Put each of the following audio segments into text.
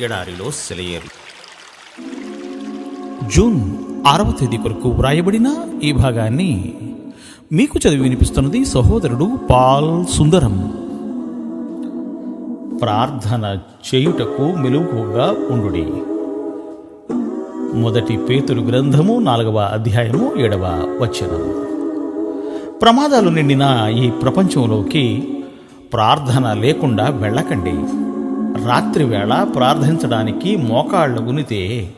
ఎడారిలో సెలయేరు. జూన్ ఆరవ తేదీ కొరకు వ్రాయబడిన ఈ భాగాన్ని మీకు చదివి వినిపిస్తున్నది సహోదరుడు పాల్ సుందరం. ప్రార్థన చేయుటకు మెలుగుగా ఉండుడి. మొదటి పేతురు గ్రంథము నాలుగవ అధ్యాయము ఏడవ వచనం. ప్రమాదాలు నిండిన ఈ ప్రపంచంలోకి ప్రార్థన లేకుండా వెళ్ళకండి. రాత్రివేళ ప్రార్థించడానికి మోకాళ్ళు గునితే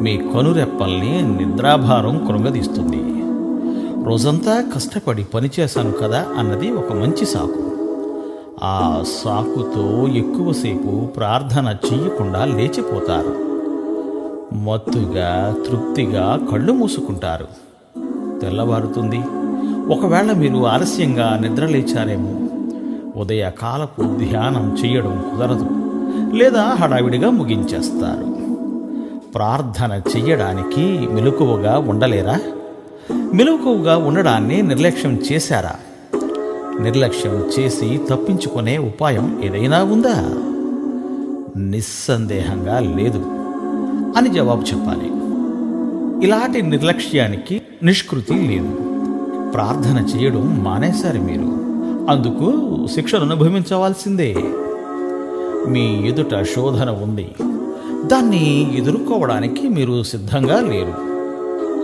మీ కనురెప్పల్ని నిద్రాభారం కృంగదీస్తుంది. రోజంతా కష్టపడి పనిచేశాను కదా అన్నది ఒక మంచి సాకు. ఆ సాకుతో ఎక్కువసేపు ప్రార్థన చెయ్యకుండా లేచిపోతారు. మత్తుగా తృప్తిగా కళ్ళు మూసుకుంటారు. తెల్లవారుతుంది. ఒకవేళ మీరు ఆలస్యంగా నిద్రలేచారేమో. ఉదయకాలపు ధ్యానం చేయడం కుదరదు. లేదా హడావిడిగా ముగించేస్తారు. ప్రార్థన చెయ్యడానికి మెలకువగా ఉండలేరా? మెలకువగా ఉండడాన్ని నిర్లక్ష్యం చేశారా? నిర్లక్ష్యం చేసి తప్పించుకునే ఉపాయం ఏదైనా ఉందా? నిస్సందేహంగా లేదు అని జవాబు చెప్పాలి. ఇలాంటి నిర్లక్ష్యానికి నిష్కృతి లేదు. ప్రార్థన చేయడం మానేశారు మీరు. అందుకు శిక్షను అనుభవించవలసిందే. మీ ఎదుట శోధన ఉంది. దాన్ని ఎదుర్కోవడానికి మీరు సిద్ధంగా లేరు.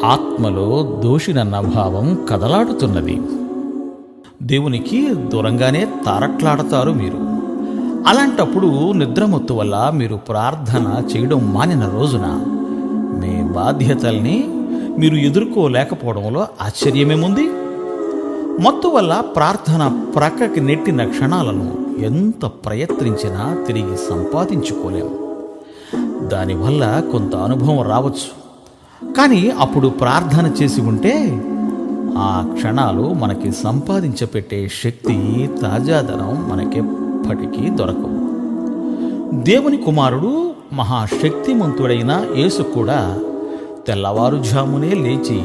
ఆత్మలో దోషినన్న భావం కదలాడుతున్నది. దేవునికి దూరంగానే తారట్లాడతారు మీరు. అలాంటప్పుడు నిద్రమత్తు వల్ల మీరు ప్రార్థన చేయడం మానిన రోజున మీ బాధ్యతల్ని మీరు ఎదుర్కోలేకపోవడంలో ఆశ్చర్యమేముంది? మత్తు వల్ల ప్రార్థన ప్రక్కకి నెట్టిన క్షణాలను ఎంత ప్రయత్నించినా తిరిగి సంపాదించుకోలేము. దానివల్ల కొంత అనుభవం రావచ్చు. కానీ అప్పుడు ప్రార్థన చేసి ఉంటే ఆ క్షణాలు మనకి సంపాదించపెట్టే శక్తి తాజాదనం మనకెప్పటికీ దొరకవు. దేవుని కుమారుడు మహాశక్తిమంతుడైన యేసు కూడా తెల్లవారుజామునే లేచి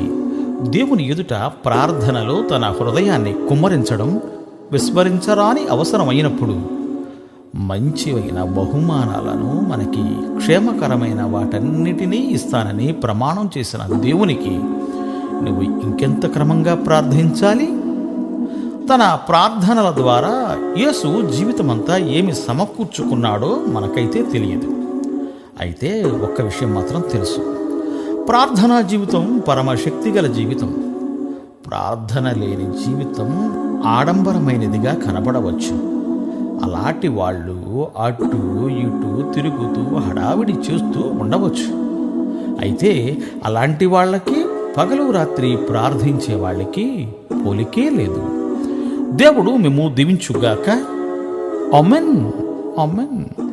దేవుని ఎదుట ప్రార్థనలో తన హృదయాన్ని కుమ్మరించడం విస్మరించరాని అవసరమైనప్పుడు మంచివైన బహుమానాలను మనకి క్షేమకరమైన వాటన్నిటినీ ఇస్తానని ప్రమాణం చేసిన దేవునికి నువ్వు ఇంకెంత క్రమంగా ప్రార్థించాలి? తన ప్రార్థనల ద్వారా యేసు జీవితమంతా ఏమి సమకూర్చుకున్నాడో మనకైతే తెలియదు. అయితే ఒక్క విషయం మాత్రం తెలుసు. ప్రార్థనా జీవితం పరమశక్తి గల జీవితం. ప్రార్థన లేని జీవితం ఆడంబరమైనదిగా కనబడవచ్చు. అలాంటి వాళ్ళు అటు ఇటు తిరుగుతూ హడావిడి చేస్తూ ఉండవచ్చు. అయితే అలాంటి వాళ్ళకి పగలు రాత్రి ప్రార్థించే వాళ్ళకి పోలికే లేదు. దేవుడు మేము దీవించుగాక. Amen amen